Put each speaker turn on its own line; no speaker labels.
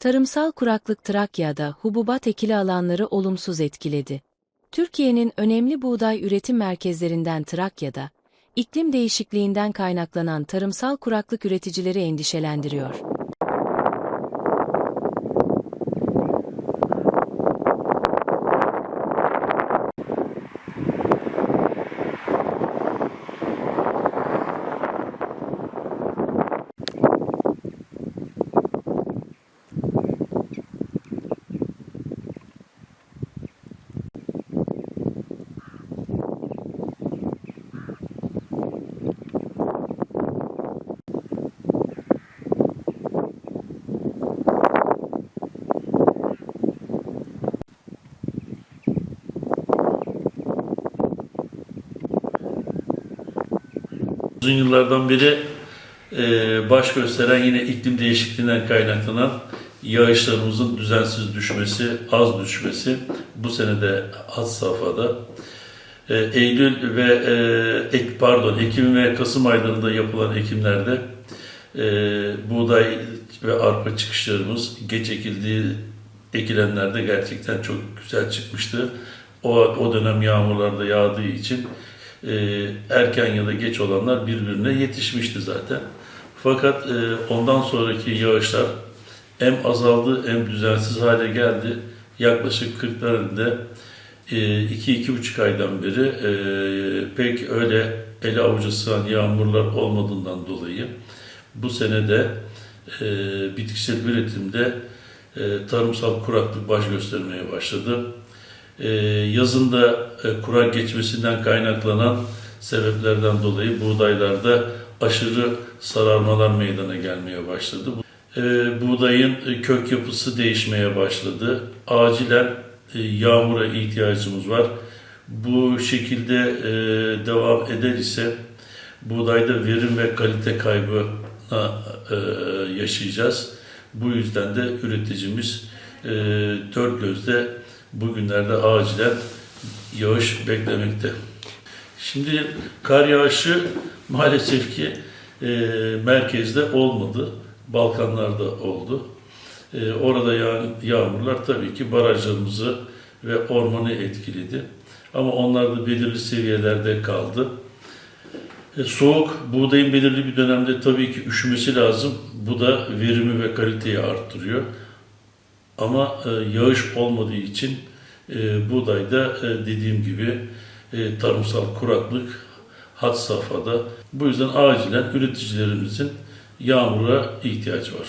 Tarımsal kuraklık Trakya'da hububat ekili alanları olumsuz etkiledi. Türkiye'nin önemli buğday üretim merkezlerinden Trakya'da, iklim değişikliğinden kaynaklanan tarımsal kuraklık üreticileri endişelendiriyor.
Uzun yıllardan beri e, baş gösteren yine iklim değişikliğinden kaynaklanan yağışlarımızın düzensiz düşmesi, az düşmesi bu sene de az safhada. E, Eylül ve e, ek, pardon Ekim ve Kasım aylarında yapılan ekimlerde e, buğday ve arpa çıkışlarımız geç ekildiği ekilenlerde gerçekten çok güzel çıkmıştı. O, o dönem yağmurlar da yağdığı için e, erken ya da geç olanlar birbirine yetişmişti zaten. Fakat e, ondan sonraki yağışlar hem azaldı hem düzensiz hale geldi. Yaklaşık 40'larında e, iki, iki buçuk aydan beri e, pek öyle ele avuca sığan yağmurlar olmadığından dolayı bu sene de e, bitkisel üretimde e, tarımsal kuraklık baş göstermeye başladı. E, yazın da e, kurak geçmesinden kaynaklanan sebeplerden dolayı buğdaylarda aşırı sararmalar meydana gelmeye başladı. E, buğdayın e, kök yapısı değişmeye başladı. Acilen yağmura ihtiyacımız var. Bu şekilde devam eder ise buğdayda verim ve kalite kaybına e, yaşayacağız. Bu yüzden de üreticimiz dört gözle bugünlerde acilen yağış beklemekte. Şimdi kar yağışı maalesef ki e, merkezde olmadı. Balkanlarda oldu. E, orada yağan yağmurlar tabii ki barajlarımızı ve ormanı etkiledi. Ama onlar da belirli seviyelerde kaldı. E, soğuk, buğdayın belirli bir dönemde tabii ki üşümesi lazım. Bu da verimi ve kaliteyi arttırıyor. Ama e, yağış olmadığı için e, buğdayda e, dediğim gibi e, tarımsal kuraklık had safhada. Bu yüzden acilen üreticilerimizin yağmura ihtiyacı var.